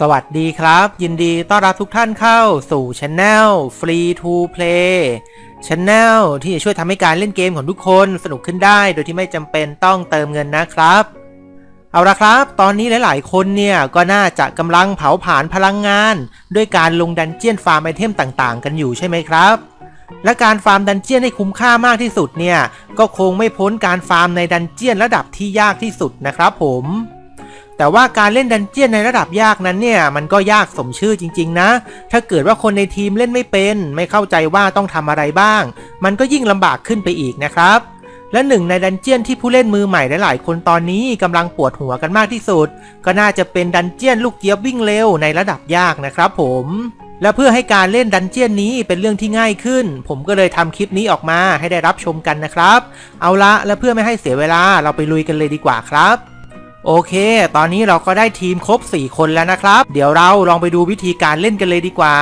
สวัสดีครับ ยินดีต้อนรับทุกท่านเข้าสู่ช anel Free to Play Channel ที่จะช่วยทำให้การเล่นเกมของทุกคนสนุกขึ้นได้โดยที่ไม่จำเป็นต้องเติมเงินนะครับ เอาละครับ ตอนนี้หลาย ๆ คนเนี่ยก็น่าจะกำลังเผาผลาญพลังงาน ด้วยการลงดันเจียนฟาร์มไอเทมต่างๆ กันอยู่ใช่ไหมครับ และการฟาร์มดันเจียนให้คุ้มค่ามากที่สุดเนี่ยก็คงไม่พ้นการฟาร์มในดันเจียนระดับที่ยากที่สุดนะครับผม แต่ว่าการเล่นดันเจียนในระดับยากนั้นเนี่ยมันก็ยากสมชื่อจริง ๆ นะ ถ้าเกิดว่าคนในทีมเล่นไม่เป็น ไม่เข้าใจว่าต้องทำอะไรบ้าง มันก็ยิ่งลำบากขึ้นไปอีกนะครับ และหนึ่งในดันเจียนที่ผู้เล่นมือใหม่หลายๆคนตอนนี้กำลังปวดหัวกันมากที่สุด ก็น่าจะเป็นดันเจียนลูกเจี๊ยบวิ่งเร็วในระดับยากนะครับ ผมและเพื่อให้การเล่นดันเจียนนี้เป็นเรื่องที่ง่ายขึ้น ผมก็เลยทำคลิปนี้ออกมาให้ได้รับชมกันนะครับ เอาละและเพื่อไม่ให้เสียเวลาเราไปลุยกันเลยดีกว่าครับ โอเค ตอนนี้เราก็ได้ทีมครบ 4 คนแล้วนะครับ เดี๋ยวเราลองไปดูวิธีการเล่นกันเลยดีกว่า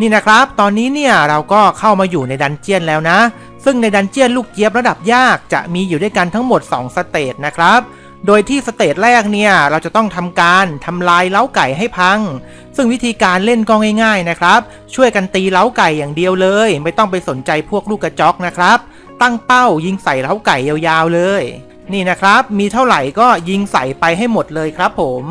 นี่นะครับ ตอนนี้เนี่ยเราก็เข้ามาอยู่ในดันเจียนแล้วนะ ซึ่งในดันเจียนลูกเจี๊ยบระดับยากจะมีอยู่ด้วยกันทั้งหมด 2 สเตจนะครับ โดยที่สเตจแรกเนี่ยเราจะต้องทำการทำลายเล้าไก่ให้พัง ซึ่งวิธีการเล่นก็ง่าย ๆนะครับ ช่วยกันตีเล้าไก่อย่างเดียวเลย ไม่ต้องไปสนใจพวกลูกกระจอกนะครับ ตั้งเป้ายิงใส่เล้าไก่ยาวๆเลย นี่นะครับ มีเท่าไหร่ก็ยิงใส่ไปให้หมดเลยครับผม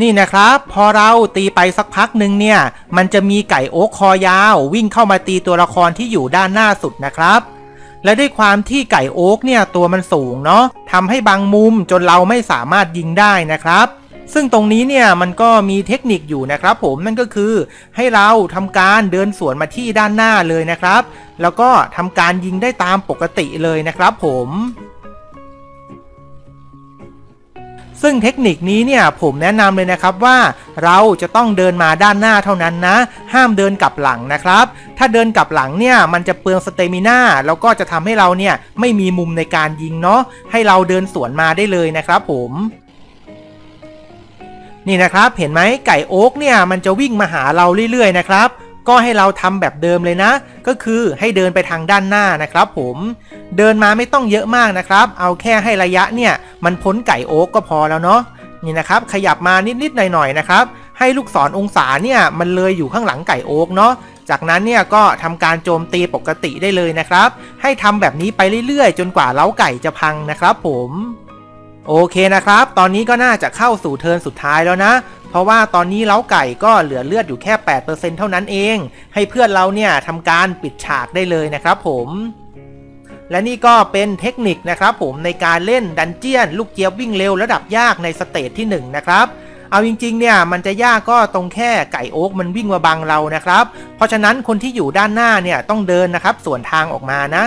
นี่นะครับ พอเราตีไปสักพักหนึ่งเนี่ย มันจะมีไก่โอ๊กคอยาว วิ่งเข้ามาตีตัวละครที่อยู่ด้านหน้าสุดนะครับ และด้วยความที่ไก่โอ๊กเนี่ยตัวมันสูงเนาะทำให้บางมุมจนเราไม่สามารถยิงได้นะครับ ซึ่งตรงนี้เนี่ยมันก็มีเทคนิคอยู่นะครับ ผมนั่นก็คือ ให้เราทำการเดินสวนมาที่ด้านหน้าเลยนะครับ แล้วก็ทำการยิงได้ตามปกติเลยนะครับ ผม ซึ่งเทคนิคนี้เนี่ยผมแนะนำเลยนะครับว่าเราจะต้องเดินมาด้านหน้าเท่านั้นนะ ห้ามเดินกลับหลังนะครับ ถ้าเดินกลับหลังเนี่ยมันจะเปลืองสเตมิน่าแล้วก็จะทำให้เราเนี่ยไม่มีมุมในการยิงเนาะให้เราเดินสวนมาได้เลยนะครับผมนี่นะครับเห็นไหมไก่โอ๊กเนี่ยมันจะวิ่งมาหาเราเรื่อยๆนะครับ ก็ให้เราทำแบบเดิมเลยนะ ก็คือให้เดินไปทางด้านหน้านะครับ ผมเดินมาไม่ต้องเยอะมากนะครับ เอาแค่ให้ระยะเนี่ยมันพ้นไก่โอ๊กก็พอแล้วเนาะนี่นะครับขยับมานิดๆหน่อยๆนะครับ ให้ลูกศรอองศาเนี่ยมันเลยอยู่ข้างหลังไก่โอ๊กเนาะจากนั้นเนี่ยก็ทำการโจมตีปกติได้เลยนะครับ ให้ทำแบบนี้ไปเรื่อยๆ จนกว่าเล้าไก่จะพังนะครับ ผมโอเคนะครับ ตอนนี้ก็น่าจะเข้าสู่เทิร์นสุดท้ายแล้วนะ เพราะว่าตอนนี้เล้าไก่ก็เหลือเลือดอยู่แค่ 8%เท่านั้นเอง ให้เพื่อนเราเนี่ยทำการปิดฉากได้เลยนะครับผมและนี่ก็เป็นเทคนิคนะครับผมในการเล่นดันเจียน ลูกเจี๊ยบวิ่งเร็วระดับยากในสเตจที่ 1 นะครับ เอาจริงๆเนี่ยมันจะยากก็ตรงแค่ไก่โอ๊กมันวิ่งมาบังเรานะครับ เพราะฉะนั้นคนที่อยู่ด้านหน้าเนี่ยต้องเดินนะครับส่วนทางออกมานะ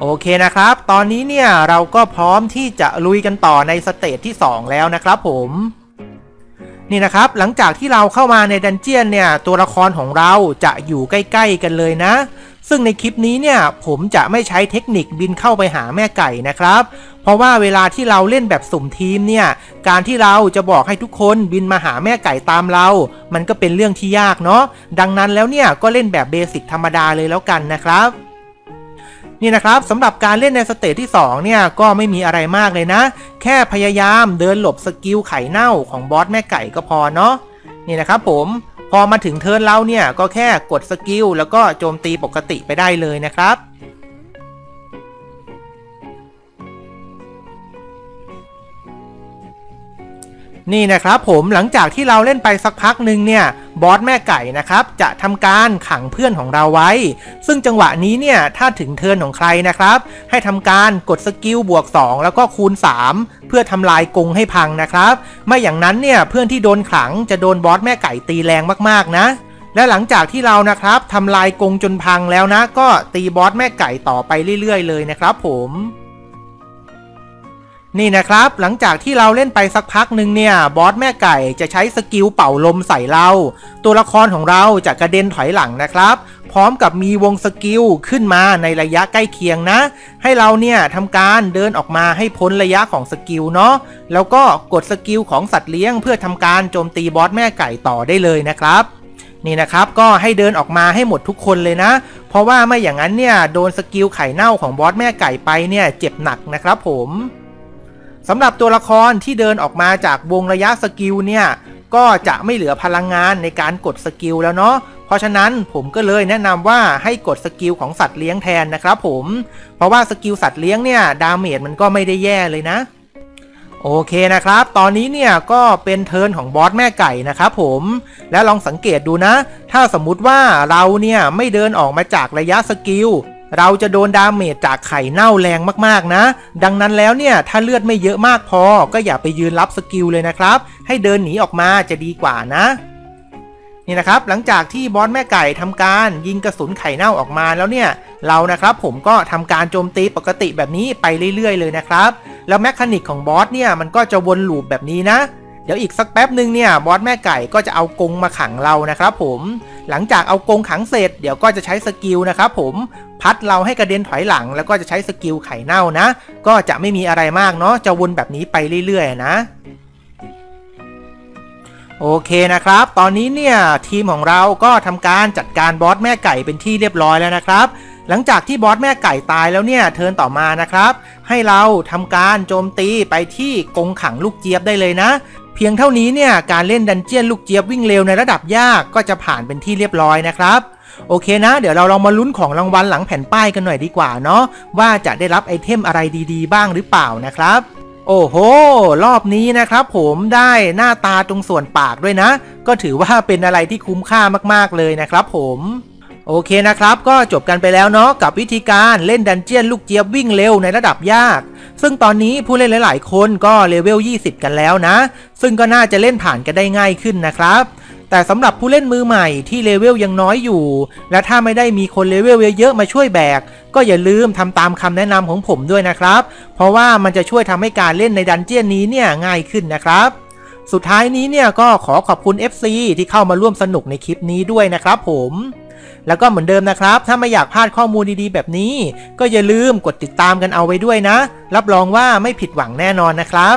โอเคนะครับ ตอนนี้เนี่ยเราก็พร้อมที่จะลุยกันต่อในสเตจที่ 2 แล้วนะครับผม นี่นะครับหลังจากที่เราเข้ามาในดันเจียนเนี่ยตัวละครของเราจะอยู่ใกล้ ๆ กันเลยนะ ซึ่งในคลิปนี้เนี่ยผมจะไม่ใช้เทคนิคบินเข้าไปหาแม่ไก่นะครับ เพราะว่าเวลาที่เราเล่นแบบสุ่มทีมเนี่ยการที่เราจะบอกให้ทุกคนบินมาหาแม่ไก่ตามเรา มันก็เป็นเรื่องที่ยากเนาะดังนั้นแล้วเนี่ยก็เล่นแบบเบสิกธรรมดาเลยแล้วกันนะครับ นี่นะครับสำหรับการเล่นในสเตจที่ 2 เนี่ยก็ไม่มีอะไรมากเลยนะ แค่พยายามเดินหลบสกิลไข่เน่าของบอสแม่ไก่ก็พอเนาะนี่นะครับผมพอมาถึงเทิร์นเราเนี่ยก็แค่กดสกิลแล้วก็โจมตีปกติไปได้เลยนะครับนี่นะครับผมหลังจากที่เราเล่นไปสักพักหนึ่งเนี่ย บอสแม่ไก่นะครับจะทำการขังเพื่อนของเราไว้ ซึ่งจังหวะนี้เนี่ยถ้าถึงเทิร์นของใครนะครับ ให้ทำการกดสกิลบวก 2 แล้วก็คูณ 3 เพื่อทำลายกรงให้พังนะครับ ไม่อย่างนั้นเนี่ยเพื่อนที่โดนขังจะโดนบอสแม่ไก่ตีแรงมากๆนะและหลังจากที่เรานะครับทำลายกรงจนพังแล้วนะ ก็ตีบอสแม่ไก่ต่อไปเรื่อยๆเลยนะครับผม นี่นะครับหลังจากที่เราเล่นไปสักพักหนึ่งเนี่ยบอสแม่ไก่จะใช้สกิลเป่าลมใส่เรา ตัวละครของเราจะกระเด็นถอยหลังนะครับ พร้อมกับมีวงสกิลขึ้นมาในระยะใกล้เคียงนะ ให้เราเนี่ยทำการเดินออกมาให้พ้นระยะของสกิลเนาะแล้วก็กดสกิลของสัตว์เลี้ยง เพื่อทำการโจมตีบอสแม่ไก่ต่อได้เลยนะครับนี่นะครับก็ให้เดินออกมาให้หมดทุกคนเลยนะ เพราะว่าไม่อย่างนั้นเนี่ยโดนสกิลไข่เน่าของบอสแม่ไก่ไปเนี่ยเจ็บหนักนะครับผม สำหรับตัวละครที่เดินออกมาจากวงระยะสกิลเนี่ยก็จะไม่เหลือพลังงานในการกดสกิลแล้วเนาะ เพราะฉะนั้นผมก็เลยแนะนำว่าให้กดสกิลของสัตว์เลี้ยงแทนนะครับผม เพราะว่าสกิลสัตว์เลี้ยงเนี่ยดาเมจมันก็ไม่ได้แย่เลยนะ โอเคนะครับ ตอนนี้เนี่ยก็เป็นเทิร์นของบอสแม่ไก่นะครับผม แล้วลองสังเกตดูนะ ถ้าสมมุติว่าเราเนี่ยไม่เดินออกมาจากระยะสกิล เราจะโดนดาเมจจากไข่เน่าแรงมากๆนะ ดังนั้นแล้วเนี่ยถ้าเลือดไม่เยอะมากพอ ก็อย่าไปยืนรับสกิลเลยนะครับ ให้เดินหนีออกมาจะดีกว่านะนี่นะครับหลังจากที่บอสแม่ไก่ทำการยิงกระสุนไข่เน่าออกมาแล้วเนี่ยเรานะครับผมก็ทำการโจมตีปกติแบบนี้ไปเรื่อยๆ เลยนะครับ แล้วแมคานิกของบอสเนี่ยมันก็จะวนลูปแบบนี้นะ ดี๋ยวอีกสักแป๊บหนึ่งเนี่ยบอสแม่ไก่ก็จะเอากรงมาขังเรานะครับผมหลังจากเอากรงขังเสร็จเดี๋ยวก็จะใช้สกิลนะครับผมพัดเราให้กระเด็นถอยหลัง แล้วก็จะใช้สกิลไข่เน่านะ ก็จะไม่มีอะไรมากเนาะจะวนแบบนี้ไปเรื่อยๆนะโอเคนะครับ ตอนนี้เนี่ยทีมของเราก็ทำการจัดการบอสแม่ไก่เป็นที่เรียบร้อยแล้วนะครับ หลังจากที่บอสแม่ไก่ตายแล้วเนี่ยเทินต่อมานะครับ ให้เราทำการโจมตีไปที่กงขังลูกเจี๊ยบได้เลยนะ พียงเท่านี้เนี่ยการเล่นดันเจียนลูกเจี๊ยบวิ่งเร็วในระดับยากก็จะผ่านเป็นที่เรียบร้อยนะครับโอเคนะ เดี๋ยวเราลองมาลุ้นของรางวัลหลังแผ่นป้ายกันหน่อยดีกว่าเนาะว่าจะได้รับไอเทมอะไรดีๆ บ้างหรือเปล่านะครับ โอ้โห รอบนี้นะครับผมได้หน้าตาตรงส่วนปากด้วยนะ ก็ถือว่าเป็นอะไรที่คุ้มค่ามากๆเลยนะครับผมโอเคนะครับ ก็จบกันไปแล้วเนาะกับวิธีการเล่นดันเจียนลูกเจี๊ยบวิ่งเร็วในระดับยาก ซึ่งตอนนี้ผู้เล่นหลาย ๆ คนก็เลเวล 20 กันแล้วนะ ซึ่งก็น่าจะเล่นผ่านกันได้ง่ายขึ้นนะครับแต่สำหรับผู้เล่นมือใหม่ที่เลเวลยังน้อยอยู่ และถ้าไม่ได้มีคนเลเวลเยอะๆมาช่วยแบก ก็อย่าลืมทำตามคำแนะนำของผมด้วยนะครับ เพราะว่ามันจะช่วยทำให้การเล่นในดันเจี้ยนนี้เนี่ยง่ายขึ้นนะครับ สุดท้ายนี้เนี่ยก็ขอขอบคุณ FC ที่เข้ามาร่วมสนุกในคลิปนี้ด้วยนะครับผม แล้วก็เหมือนเดิมนะครับ ถ้าไม่อยากพลาดข้อมูลดีๆ แบบนี้ ก็อย่าลืมกดติดตามกันเอาไว้ด้วยนะ รับรองว่าไม่ผิดหวังแน่นอนนะครับ